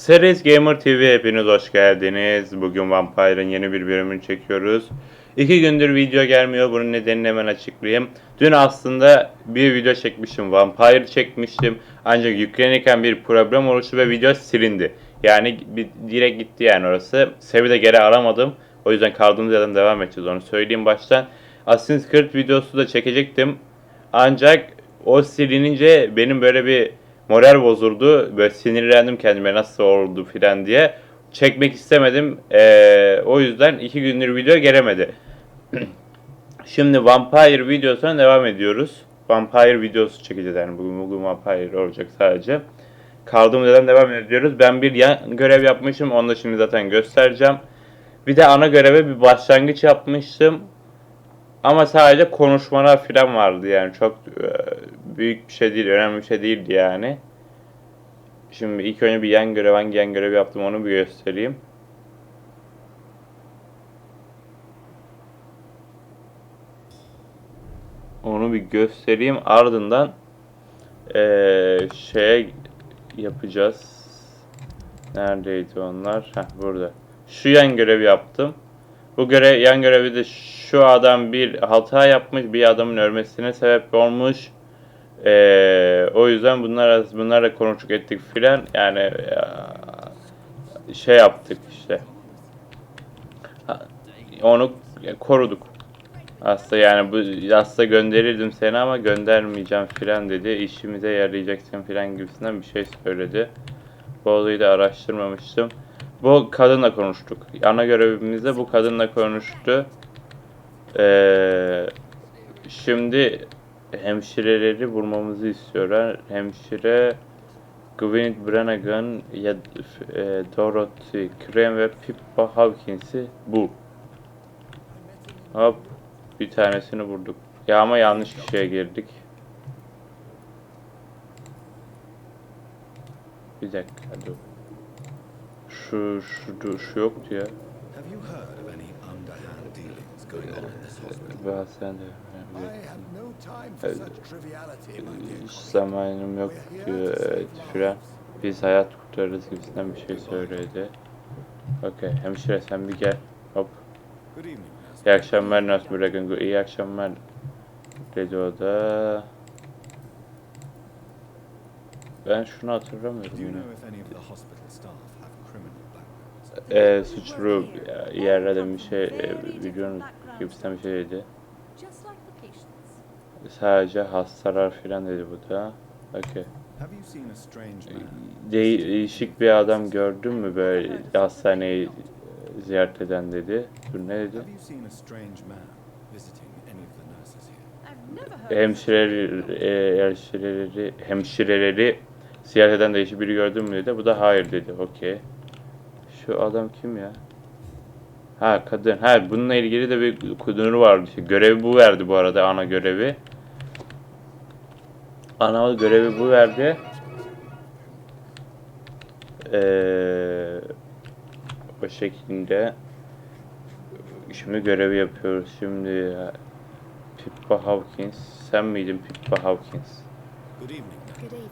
Series Gamer TV hepiniz hoş geldiniz. Bugün Vampire'ın yeni bir bölümünü çekiyoruz. İki gündür video gelmiyor. Bunun nedenini hemen açıklayayım. Dün aslında bir video çekmiştim. Vampire çekmiştim. Ancak yüklenirken bir problem oluştu ve video silindi. Yani bir, direkt gitti yani orası. Sevi de geri aramadım. O yüzden kaldığımız yerden devam edeceğiz. Onu söyleyeyim baştan. Assassin's Creed videosu da çekecektim. Ancak o silinince benim böyle bir moral bozuldu. Böyle sinirlendim kendime nasıl oldu filan diye. Çekmek istemedim. Ee, o yüzden iki gündür video gelemedi. Şimdi Vampire videosuna devam ediyoruz. Vampire videosu çekeceğiz yani bugün, bugün Vampire olacak sadece. Kaldığımız yerden devam ediyoruz. Ben bir yan görev yapmışım. Onu da şimdi zaten göstereceğim. Bir de ana göreve bir başlangıç yapmıştım. Ama sadece konuşmalar falan vardı yani çok e, büyük bir şey değil, önemli bir şey değildi yani. Şimdi ilk önce bir yan görev, hangi yan görev yaptım onu bir göstereyim. Onu bir göstereyim ardından eee şeye yapacağız. Neredeydi onlar? Heh burada. Şu yan görevi yaptım. Bu görev yan görevi de şu adam bir hata yapmış, bir adamın ölmesine sebep olmuş. Ee, o yüzden bunlar bunlarla konuştuk ettik filan. Yani eee, şey yaptık işte. Onu koruduk. Aslında yani bu aslında gönderirdim seni ama göndermeyeceğim filan dedi. İşimize yarayacaksın filan gibisinden bir şey söyledi. Olayı da araştırmamıştım. Bu kadınla konuştuk. Ana görevimizde bu kadınla konuştu. Ee, şimdi hemşireleri vurmamızı istiyorlar. Hemşire Gwyneth Brannigan ya e, Dorothy Crane ve Pippa Hawkins'i bul. Hop bir tanesini vurduk. Ya ama yanlış kişiye girdik. Bir dakika dur. Şu, şu, şu yoktu ya. Have you heard of any underhand dealings going on in this hospital? Ben sen de. I have no time for such triviality, my dear Hiç colleague. zamanım yok diyor evet, filan. Biz hayat kurtarırız gibisinden bir şey söyledi. Okey hemşire sen bir gel. Hop. İyi akşamlar Nurse Bragan. İyi akşamlar. Dedi o da. Ben şunu hatırlamıyorum yine. Ee, suçlu yerlerden bir şey e, biliyorum gibisinden bir şey dedi. Just like the patients. Sadece hastalar filan dedi bu da. Okey. Değişik bir adam gördün mü böyle hastaneyi ziyaret eden dedi. Dur ne dedi? Hemşireleri, e, hemşireleri, hemşireleri ziyaret eden değişik biri gördün mü dedi. Bu da hayır dedi. Okey. Şu adam kim ya? Ha kadın. Ha bununla ilgili de bir kuduru vardı. İşte görevi bu verdi bu arada ana görevi. Ana görevi bu verdi. Ee, o şekilde şimdi görevi yapıyoruz. Şimdi Pippa Hawkins. Sen miydin Pippa Hawkins?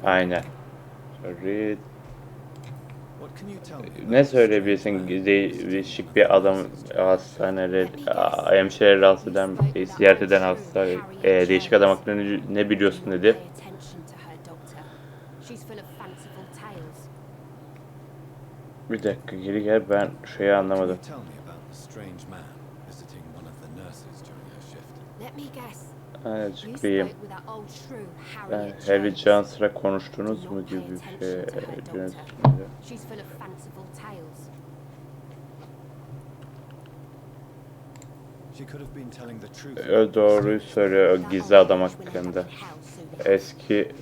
Aynen. Sorry. What can you tell me? about Ne söyleyebilirsin değişik bir adam hastaneleri, a- hemşireleri rahatsız eden, ziyaret eden hasta, e, değişik adam hakkında ne biliyorsun dedi. Bir dakika geri gel ben şeyi anlamadım. old shrew, Ben Harry Jones. Johnson'a konuştunuz mu gibi bir şey. O doğruyu söylüyor o gizli adam hakkında. Eski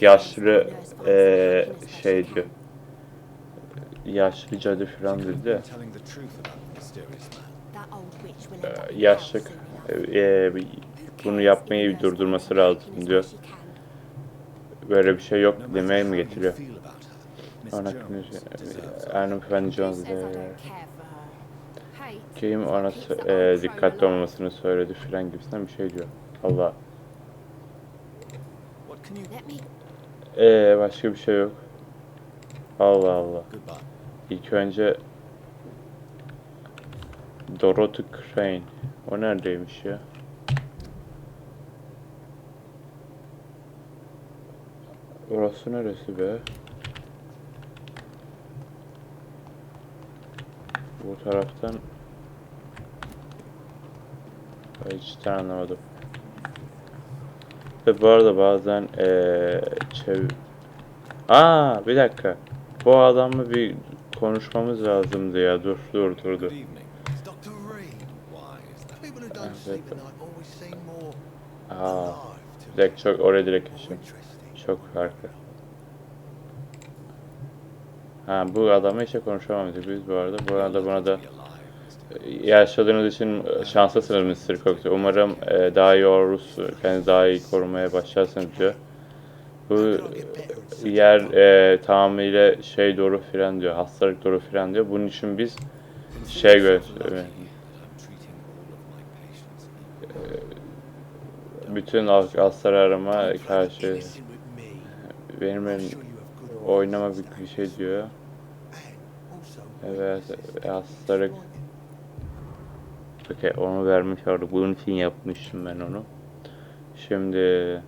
yaşlı e, şey diyor. Yaşlı cadı falan dedi de. Ee, yaşlı enough. e, bunu yapmayı durdurması lazım diyor. Böyle bir şey yok demeye mi getiriyor? feel about her, Miss Ana Jones? Hate kim ona e, dikkatli olmamasını söyledi filan gibisinden bir şey diyor. Allah. What can you Let me E başka bir şey yok. Allah Allah. İlk önce Dorothy Crane. O neredeymiş ya? Orası neresi be? Bu taraftan hiç anlamadım. Ve bu arada bazen eee çev... Aa bir dakika. Bu adamla bir konuşmamız lazımdı ya. Dur dur dur dur. Ah, evet. Aa, to direkt çok oraya direkt geçtim. Çok farklı. Ha bu adamla işte konuşamamıştık biz bu arada. Bu arada buna da Mr. yaşadığınız için şanslısınız Mr. Cox. Umarım e, daha iyi oluruz, kendinizi daha iyi korumaya başlarsınız diyor. Bu yer e, tamamıyla şey doğru filan diyor, hastalık doğru filan diyor. Bunun için biz şey Consider gö yourself lucky that I'm treating all of my patients. bütün hastalar arama Don't play karşı benim oynama bir, şey diyor. Evet, witnesses hastalık. Okey onu vermiş olduk. Bunun için yapmıştım ben onu. Şimdi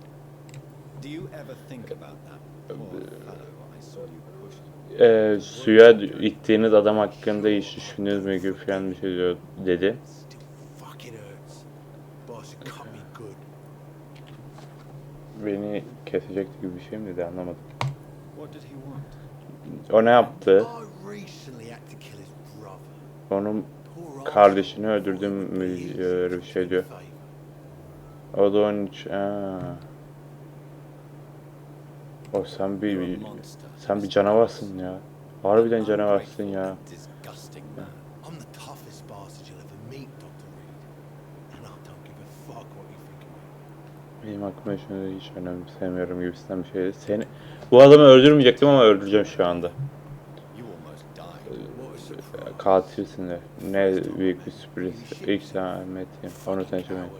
Do you ever think about that poor fellow I saw you push? e, suya ittiğiniz adam hakkında hiç düşündünüz mü gibi falan bir şey diyor dedi. Beni kesecekti gibi bir şey mi dedi anlamadım. What did he want? O ne yaptı? Onun kardeşini öldürdüm mü öyle bir şey diyor. O da onun için... Aa. O sen bir, bir- sen bir canavarsın ya. Harbiden canavarsın ya. Benim aklıma şunu hiç önemsemiyorum gibisinden bir şeydi. Seni bu adamı öldürmeyecektim ama öldüreceğim şu anda. Katilsin de. Ne büyük bir sürpriz. İlk zahmetim. Onu sen söylemeyin.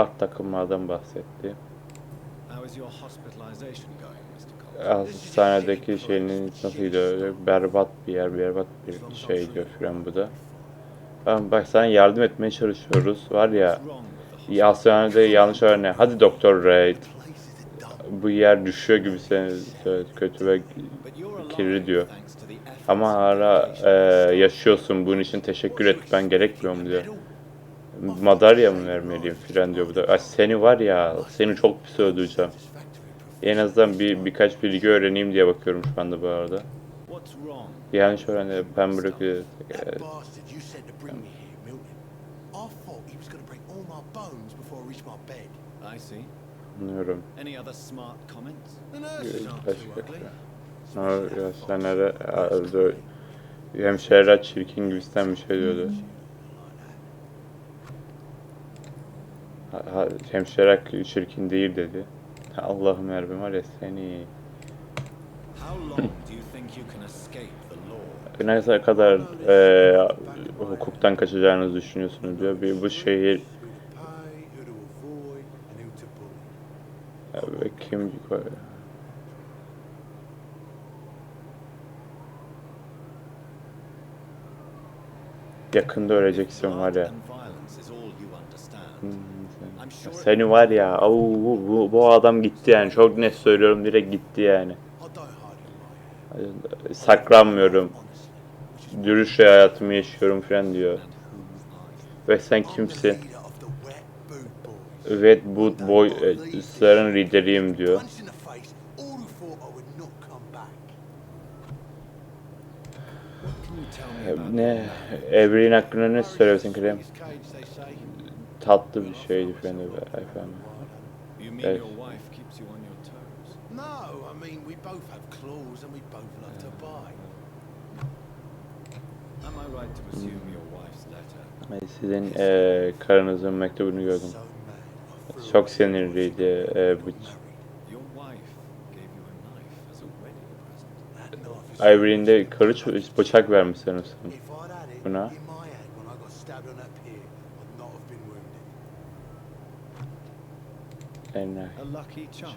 Alt takımlardan bahsetti. Hastanedeki şeyinin nasıl gidiyor? Berbat bir yer, berbat bir şey diyor filan bu da. Ama bak sana yardım etmeye çalışıyoruz. Var ya hastanede yanlış öğrene. Hadi Doktor Reid. Bu yer düşüyor gibi seni kötü ve kirli diyor. Ama hala e, yaşıyorsun. Bunun için teşekkür etmen gerekmiyor mu diyor. Madalya mı vermeliyim filan diyor bu. Ay seni var ya, seni çok pis öldüreceğim. En azından bir birkaç bilgi öğreneyim diye bakıyorum şu anda bu arada. Yanlış öğrendi. Pembroke That bastard you sent to bring me here, Milton. I thought he was going to break all my bones before I reached my bed. I see. anlıyorum. Başka. yaşlanları öldü. Hemşehriler çirkin gibisinden bir şey diyordu. Hemşehriler çirkin değil dedi. Allah'ım yarabbim var ya seni. Ne kadar e, hukuktan kaçacağınızı düşünüyorsunuz diyor. Bir bu şehir ve kim yakında öleceksin var ya. Hmm, Seni var ya, bu, bu, bu adam gitti yani. Çok net söylüyorum direkt gitti yani. Saklanmıyorum. Dürüstçe hayatımı yaşıyorum falan diyor. Ve sen kimsin? Red Boot Boy e, lideriyim diyor. About Ne? Evrenin hakkında ne söylüyorsun Krem? Tatlı bir şeydi falan efendim. You mean Yes. your wife keeps you on your toes? No, I mean we both have claws and we both love to bite. Am I right to assume your wife's letter? Sizin e, karınızın mektubunu gördüm. Çok sinirliydi. E, bu, Your wife gave you a knife as a wedding present. That knife is- Ivory'inde karı bıçak vermiş sanırsam. Buna? A lucky charm.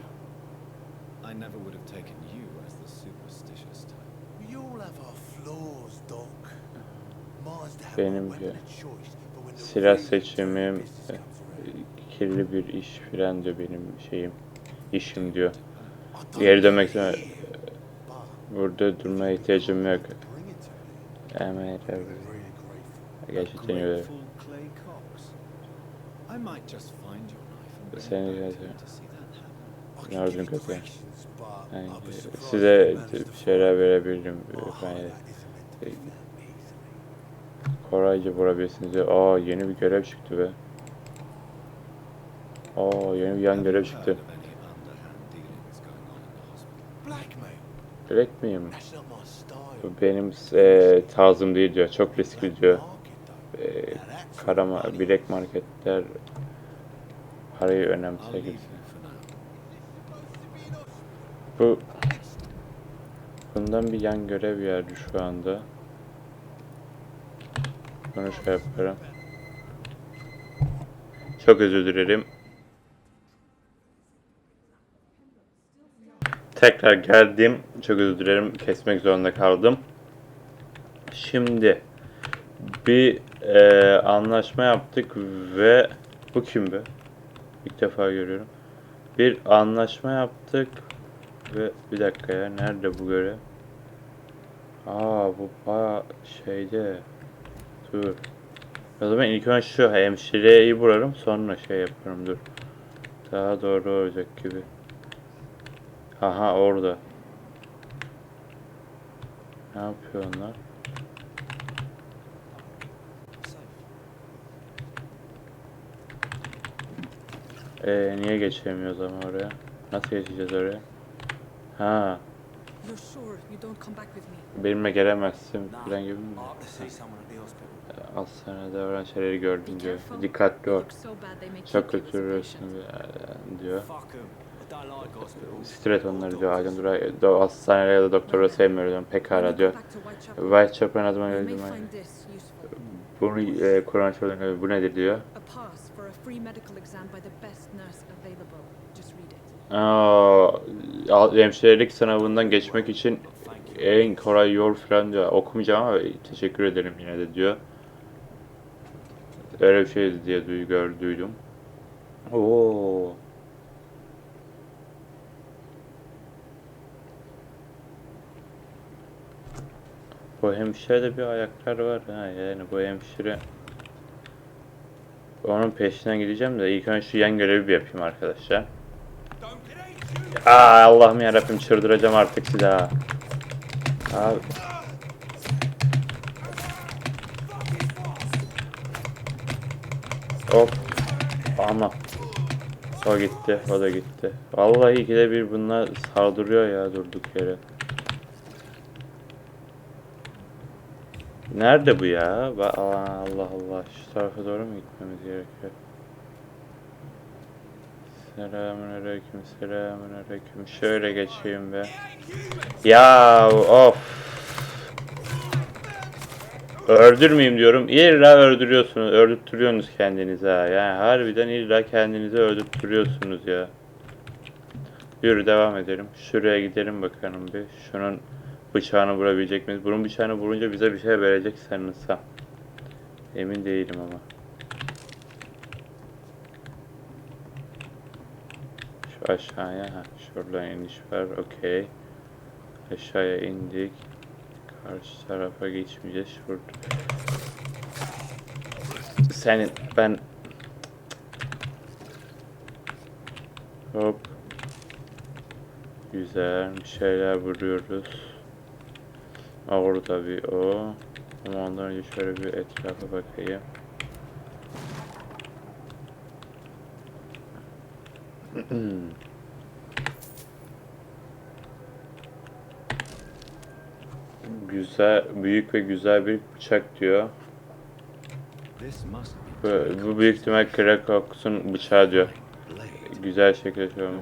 I never would have taken you as the superstitious type. We all have our flaws, Doc. Mine's to have Benim my weapon de of choice, but when the silah seçimim e, kirli bir iş filan diyor benim şeyim. işim diyor. Geri dönmek but Burada durmaya ihtiyacım yok. grateful. Gerçekten öyle. I might just find your knife and bring Seni it back to zaten- you to see that happen. I can Yardım kötü. Yani size to şeyler verebilirim. found easily. kolayca vurabilirsiniz. diyor. Aa yeni bir görev çıktı be. Aa yeni bir yan görev çıktı. Direkt miyim? Bu benim e, tarzım değil diyor. Çok riskli diyor. E, Now that's kara money. ma- bilek marketler parayı now. Bu bundan bir yan görev geldi şu anda. Bunu şey yaparım. Çok özür dilerim. Tekrar geldim. Çok özür dilerim. Kesmek zorunda kaldım. Şimdi bir eee, anlaşma yaptık ve bu kim be? İlk defa görüyorum. Bir anlaşma yaptık ve bir dakika ya nerede bu görev? Aa bu baya şeyde. Dur. O zaman ilk önce şu hemşireyi vurarım sonra şey yaparım dur. Daha doğru olacak gibi. Aha orada. Ne yapıyor onlar? Ee, niye geçemiyoruz ama oraya? Nasıl geçeceğiz oraya? Ha, benimle gelemezsin falan gibi mi? The hospital. Hastanede öğren şeyleri gördüm diyor. Dikkatli ol. Çok kötü patient. diyor. Stres onları diyor. Aydın Duray, do, hastaneleri ya da diyorum. When you Pekala diyor. Whitechapel'ın useful. Bunu e, Kur'an çözümü bu nedir diyor. Free medical exam by the best nurse available. Just read it. Aa, hemşirelik sınavından geçmek için en kolay yol falan diyor. Okumayacağım ama teşekkür ederim yine de diyor. Öyle bir şey diye duy, gör, duydum. Oo. Bu hemşirede bir ayaklar var ha yani bu hemşire onun peşinden gideceğim de ilk önce şu yan görevi bir yapayım arkadaşlar. Aa Allah'ım yarabbim çıldıracağım artık size ha. Abi. Hop. Ama. O gitti, o da gitti. Vallahi ikide bir bunlar saldırıyor ya durduk yere. Nerede bu ya? Ba- Aa, Allah Allah. Şu tarafa doğru mu gitmemiz gerekiyor? Selamünaleyküm, selamünaleyküm. Şöyle geçeyim be. Ya of. Öldürmeyeyim diyorum. İlla öldürüyorsunuz, öldürtüyorsunuz kendinizi ha. Yani harbiden illa kendinizi öldürtüyorsunuz ya. Yürü devam edelim. Şuraya gidelim bakalım bir. Şunun bıçağını vurabilecek miyiz? Bunun bıçağını vurunca bize bir şey verecek sanırsam. Emin değilim ama. Şu aşağıya, ha, şuradan iniş var, okey. Aşağıya indik. Karşı tarafa geçmeyeceğiz. Şurada. Senin, ben... Hop. Güzel, bir şeyler vuruyoruz. Orada bir o. Ama ondan önce şöyle bir etrafa bakayım. Güzel, büyük ve güzel bir bıçak diyor. Bu, bu büyük ihtimal Krakox'un bıçağı diyor. Güzel şekilde söylüyorum.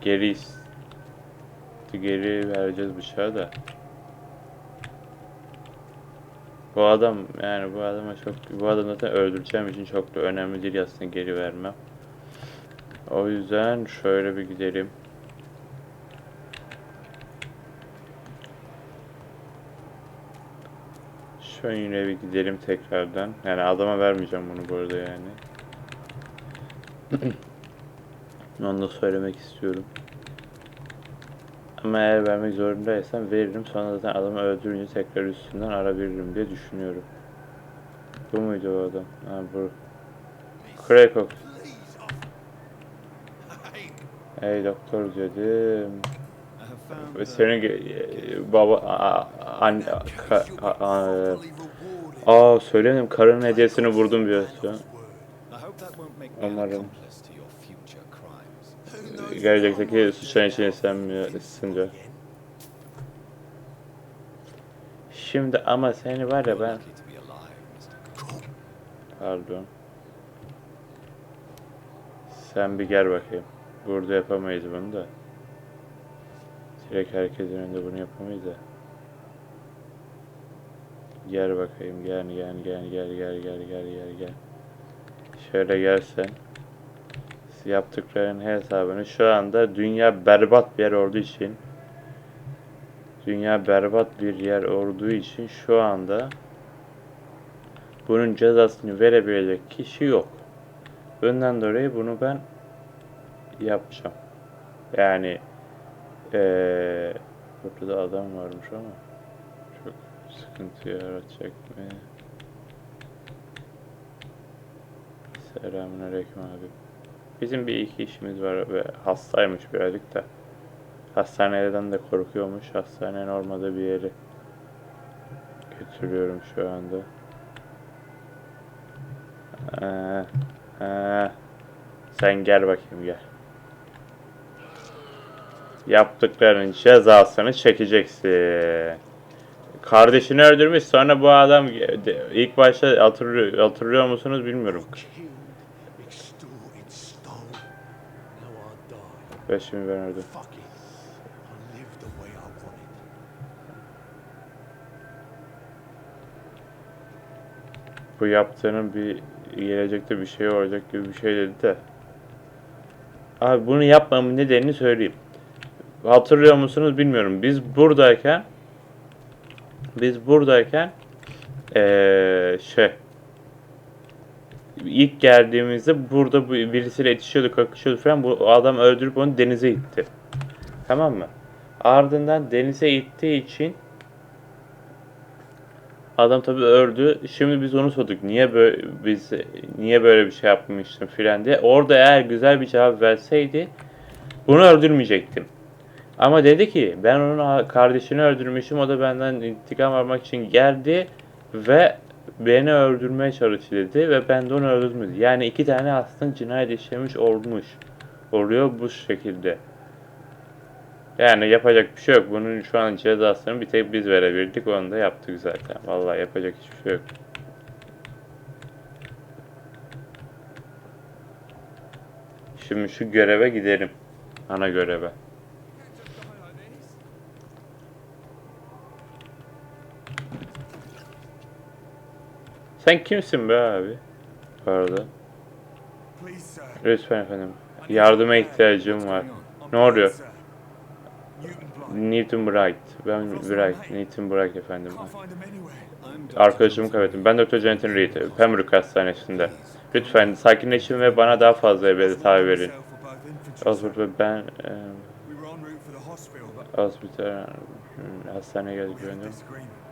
Geri is- geri vereceğiz bıçağı da. Bu adam yani bu adama çok bu adam zaten öldüreceğim için çok da önemli değil aslında geri vermem. O yüzden şöyle bir gidelim. Şöyle bir gidelim tekrardan. Yani adama vermeyeceğim bunu bu arada yani. Onu da söylemek istiyorum. Ama eğer vermek zorundaysam veririm sonra zaten adamı öldürünce tekrar üstünden ara veririm diye düşünüyorum. Bu muydu o adam? Ha bu. Krakok. Ey doktor dedim. Senin baba anne Aa söyledim karın hediyesini vurdum diyorsun. Umarım. Gelecekteki suçların içine istenmiyorsun diyor. Şimdi ama seni var ya ben pardon. Sen bir gel bakayım. Burada yapamayız bunu da. Direkt herkesin önünde bunu yapamayız da. Gel bakayım gel gel gel gel gel gel gel gel gel. Şöyle gelsen. Yaptıkların hesabını şu anda dünya berbat bir yer olduğu için dünya berbat bir yer olduğu için şu anda bunun cezasını verebilecek kişi yok. Bundan dolayı bunu ben yapacağım. Yani eee burada da adam varmış ama çok sıkıntı yaratacak mı? Selamünaleyküm abi. Bizim bir iki işimiz var ve hastaymış birazcık da. Hastaneden de korkuyormuş. Hastanenin olmadığı bir yeri götürüyorum şu anda. Ee, ee, sen gel bakayım gel. Yaptıklarının cezasını çekeceksin. Kardeşini öldürmüş sonra bu adam ilk başta hatırlıyor, hatırlıyor musunuz bilmiyorum. 5000 verirdi. Bu yaptığının bir gelecekte bir şey olacak gibi bir şey dedi de. Abi bunu yapmamın nedenini söyleyeyim. Hatırlıyor musunuz bilmiyorum. Biz buradayken biz buradayken ee, şey ilk geldiğimizde burada bu birisiyle yetişiyorduk, kakışıyorduk falan. Bu adam öldürüp onu denize itti. Tamam mı? Ardından denize ittiği için Adam tabii öldü. Şimdi biz onu sorduk. Niye böyle biz niye böyle bir şey yapmıştın filan diye. Orada eğer güzel bir cevap verseydi bunu öldürmeyecektim. Ama dedi ki ben onun kardeşini öldürmüşüm. O da benden intikam almak için geldi ve beni öldürmeye çalıştı dedi ve ben de onu öldürdüm dedi. Yani iki tane aslında cinayet işlemiş olmuş. Oluyor bu şekilde. Yani yapacak bir şey yok. Bunun şu an cezasını bir tek biz verebildik. Onu da yaptık zaten. Vallahi yapacak hiçbir şey yok. Şimdi şu göreve gidelim. Ana göreve. Sen kimsin be abi? Bu. Lütfen efendim. Yardıma ihtiyacım var. Ne oluyor? Newton Bright. Ben Bright. Newton Bright efendim. Arkadaşımı kaybettim. Ben Dr. Jonathan Reed. Pembroke Hastanesi'nde. Lütfen sakinleşin ve bana daha fazla tabi verin. Oswald ve ben e, were en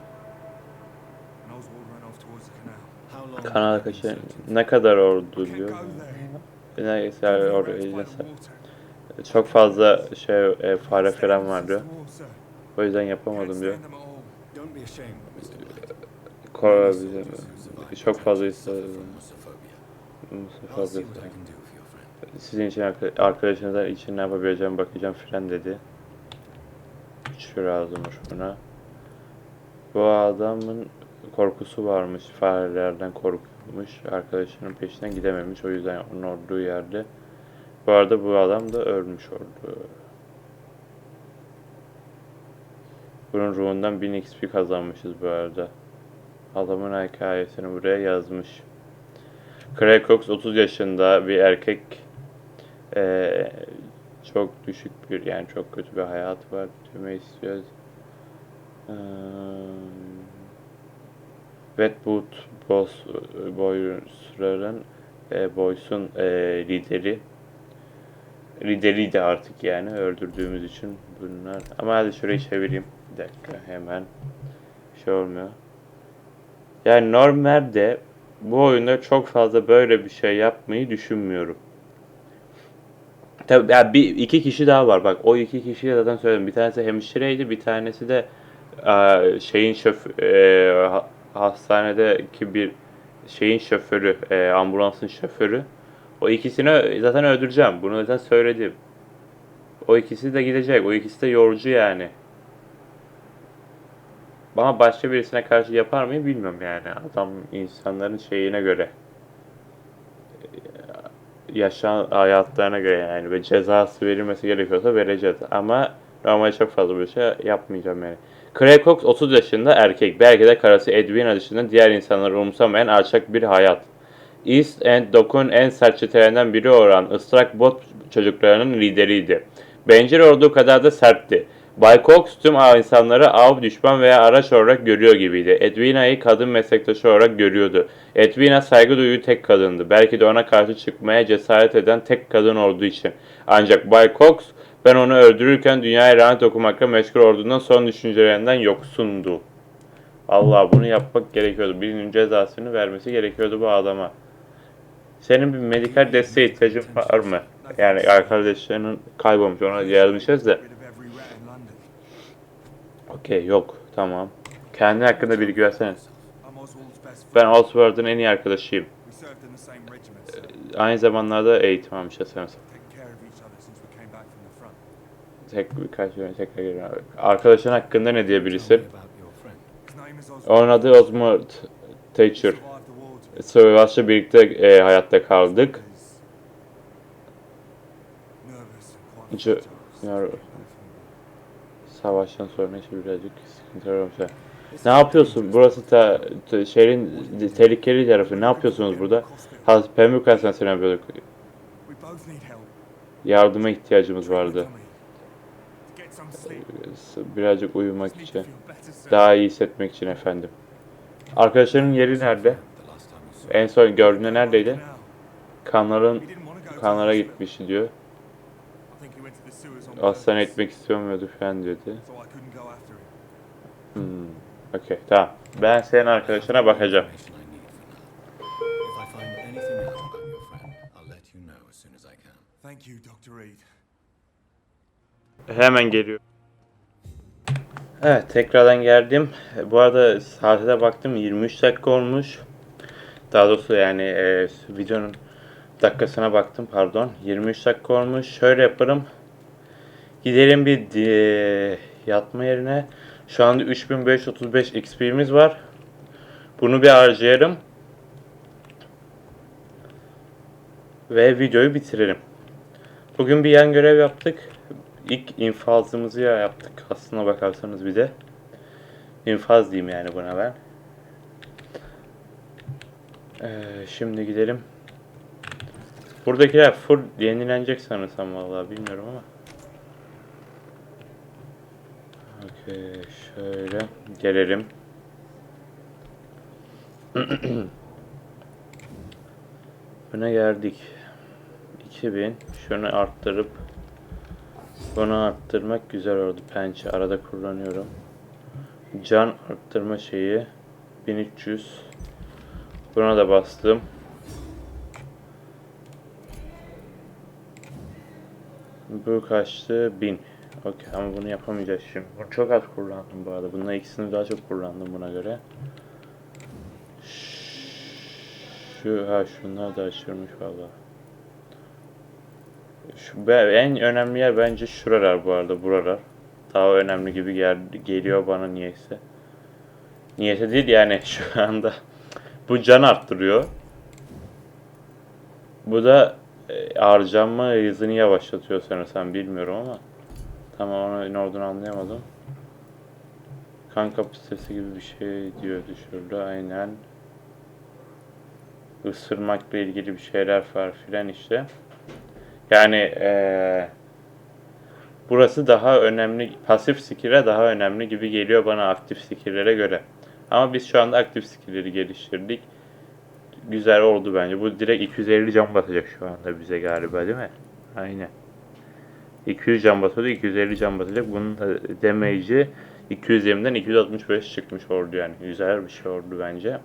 Kanal kaçı ne kadar ordu diyor. Neredeyse ordu neyse. Çok fazla şey e, fare falan var diyor. O yüzden yapamadım diyor. Kora çok fazla istedim. Sizin için arkadaşınızlar için ne yapabileceğim bakacağım filan dedi. Şu lazımmış buna. Bu adamın korkusu varmış. Farelerden korkuyormuş. Arkadaşının peşinden gidememiş. O yüzden onun olduğu yerde. Bu arada bu adam da ölmüş oldu. Bunun ruhundan 1000 XP kazanmışız bu arada. Adamın hikayesini buraya yazmış. Craig Cox 30 yaşında bir erkek Ee, çok düşük bir yani çok kötü bir hayat var. Bitirmeyi istiyoruz. Ee, Wetwood Boss Boys'ların e, Boys'un e, lideri lideriydi artık yani öldürdüğümüz için bunlar. Ama hadi şurayı çevireyim. Bir dakika hemen. Bir şey olmuyor. Yani normalde bu oyunda çok fazla böyle bir şey yapmayı düşünmüyorum. Tabii ya bir iki kişi daha var bak o iki kişiyi zaten söyledim. Bir tanesi hemşireydi, bir tanesi de eee, şeyin şöf ha- hastanedeki bir şeyin şoförü, eee, ambulansın şoförü. O ikisini zaten öldüreceğim. Bunu zaten söyledim. O ikisi de gidecek. O ikisi de yolcu yani. Ama başka birisine karşı yapar mıyım bilmiyorum yani. Adam insanların şeyine göre yaşam hayatlarına göre yani ve cezası verilmesi gerekiyorsa vereceğiz. Ama normalde çok fazla bir şey yapmayacağım yani. Craig Cox 30 yaşında erkek. Belki de karısı Edwina dışında diğer insanları umursamayan alçak bir hayat. East End Dock'un en sert çetelerinden biri olan ıslak bot çocuklarının lideriydi. Bencil olduğu kadar da sertti. Bay Cox tüm insanları av, düşman veya araç olarak görüyor gibiydi. Edwina'yı kadın meslektaşı olarak görüyordu. Edwina saygı duyuyu tek kadındı. Belki de ona karşı çıkmaya cesaret eden tek kadın olduğu için. Ancak Bay Cox ben onu öldürürken dünyaya lanet okumakla meşgul olduğundan son düşüncelerinden yoksundu. Allah bunu yapmak gerekiyordu. Birinin cezasını vermesi gerekiyordu bu adama. Senin bir medikal desteğe ihtiyacın var mı? Yani arkadaşlarının kaybolmuş ona rat in London. Okey yok tamam. Kendi hakkında bilgi versene. Ben. Oswald'ın en iyi arkadaşıyım. Sir. Aynı zamanlarda eğitim almış sanırsam. Tek birkaç yöne tekrar geliyorum. Arkadaşın hakkında ne diyebilirsin? Onun adı Osmond Thatcher. Savaşta birlikte e, hayatta kaldık. Ya- Savaştan sonra işte birazcık sıkıntılar olmuş. ha. Ne yapıyorsun? Burası ta, ta- şehrin tehlikeli tarafı. Ne yapıyorsunuz burada? Ha, Pembroke Hastanesi'ne yapıyorduk. Yardıma ihtiyacımız vardı. Birazcık uyumak için. Daha iyi hissetmek için efendim. Arkadaşların yeri nerede? En son gördüğünde neredeydi? Kanların kanlara gitmiş diyor. Hastane etmek istemiyordu falan diyordu. So I couldn't go after him. Hmm. Okey tamam. Ben senin arkadaşına bakacağım. Thank you, Dr. Reed. Hemen geliyor. Evet tekrardan geldim. Bu arada saate baktım 23 dakika olmuş. Daha doğrusu yani e, videonun dakikasına baktım pardon. 23 dakika olmuş. Şöyle yaparım. Gidelim bir e, yatma yerine. Şu anda 3535 XP'miz var. Bunu bir harcayarım. Ve videoyu bitirelim. Bugün bir yan görev yaptık. İlk infazımızı ya yaptık aslına bakarsanız bir de. İnfaz diyeyim yani buna ben. Ee, şimdi gidelim. Buradakiler full yenilenecek sanırsam vallahi bilmiyorum ama. Okey şöyle gelelim. Buna geldik. 2000 şunu arttırıp bunu arttırmak güzel oldu. Pençe arada kullanıyorum. Can arttırma şeyi 1300. Buna da bastım. Bu kaçtı? 1000. Okey ama bunu yapamayacağız şimdi. Bunu çok az kullandım bu arada. Bunların ikisini daha çok kullandım buna göre. Şu ha şunlar da açılmış valla. Şu en önemli yer bence şuralar bu arada buralar. Daha önemli gibi gel geliyor bana niyeyse. Niyeyse değil yani şu anda. Bu can arttırıyor. Bu da e, harcanma hızını yavaşlatıyor sanırsam bilmiyorum ama. Tamam onu ne olduğunu anlayamadım. Kan kapasitesi gibi bir şey diyor düşürdü aynen. Isırmakla ilgili bir şeyler var filan işte. Yani eee, burası daha önemli, pasif skill'e daha önemli gibi geliyor bana aktif skill'lere göre. Ama biz şu anda aktif skill'leri geliştirdik. Güzel oldu bence. Bu direkt 250 can basacak şu anda bize galiba değil mi? Aynen. 200 can basıyordu, 250 can basacak. Bunun da damage'i 220'den 265 çıkmış oldu yani. Güzel bir şey oldu bence.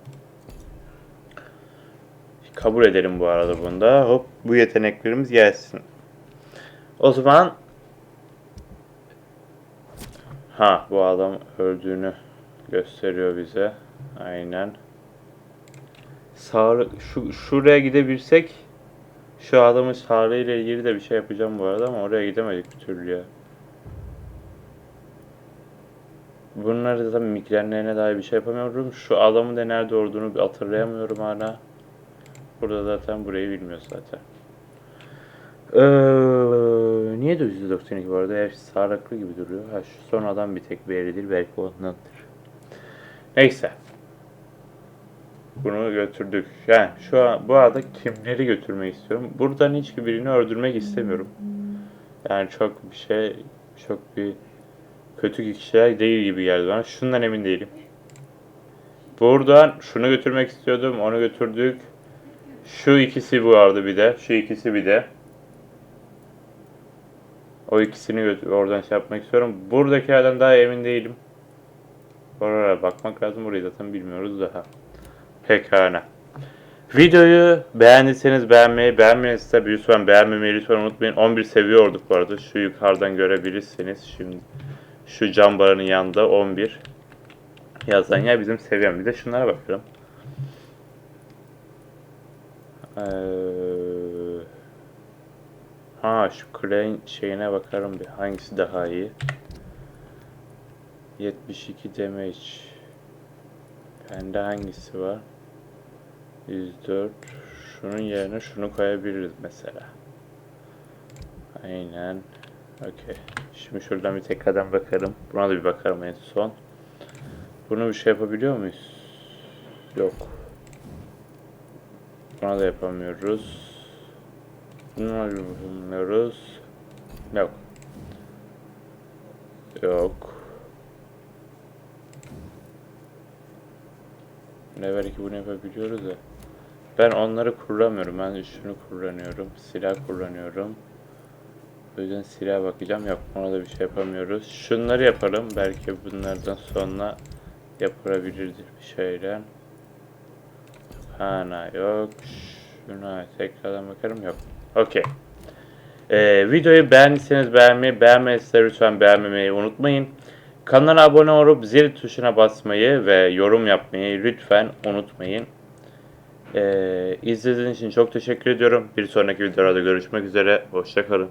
Kabul edelim bu arada bunda. Hop bu yeteneklerimiz gelsin. O zaman Ha bu adam öldüğünü gösteriyor bize. Aynen. Sağ şu şuraya gidebilsek şu adamın sağlığıyla ilgili de bir şey yapacağım bu arada ama oraya gidemedik bir türlü ya. Bunları zaten migrenlerine dair bir şey yapamıyorum. Şu adamın da nerede olduğunu bir hatırlayamıyorum hala. Burada zaten burayı bilmiyoruz zaten. Ee, niye de %92 bu arada? Hepsi sağlıklı gibi duruyor. Ha, şu son adam bir tek bellidir. Belki ondandır. Neyse. Bunu götürdük. Yani şu an bu arada kimleri götürmek istiyorum? Buradan hiçbirini öldürmek istemiyorum. Yani çok bir şey, çok bir kötü kişiler değil gibi geldi bana. Şundan emin değilim. Buradan şunu götürmek istiyordum. Onu götürdük. Şu ikisi arada bir de. Şu ikisi bir de. O ikisini oradan şey yapmak istiyorum. Buradakilerden daha emin değilim. Oraya bakmak lazım. Burayı zaten bilmiyoruz daha. Pekala. Videoyu beğendiyseniz beğenmeyi, beğenmediyseniz de lütfen beğenmemeyi lütfen unutmayın. 11 seviyorduk bu arada. Şu yukarıdan görebilirsiniz. Şimdi şu cam barının yanında 11 yazan yer bizim seviyem. Bir de şunlara bakalım. Ee, ha şu Crane şeyine bakarım bir. Hangisi daha iyi? 72 damage. Bende hangisi var? 104. Şunun yerine şunu koyabiliriz mesela. Aynen. Okey. Şimdi şuradan bir tekrardan bakarım. Buna da bir bakarım en son. Bunu bir şey yapabiliyor muyuz? Yok. Buna da yapamıyoruz. Bunu da. Yok. Yok. Ne belki bunu yapabiliyoruz da. Ben onları kullanmıyorum. Ben şunu kullanıyorum. Silah kullanıyorum. O yüzden silah bakacağım. Yok ona da bir şey yapamıyoruz. Şunları yapalım. Belki bunlardan sonra yapılabilirdir bir şeyler. Hana yok. Şuna tekrardan bakarım. Yok. Okey. Ee, videoyu beğendiyseniz beğenmeyi, beğenmediyseniz lütfen beğenmemeyi unutmayın. Kanala abone olup zil tuşuna basmayı ve yorum yapmayı lütfen unutmayın. Ee, izlediğiniz için çok teşekkür ediyorum. Bir sonraki videoda görüşmek üzere. Hoşçakalın.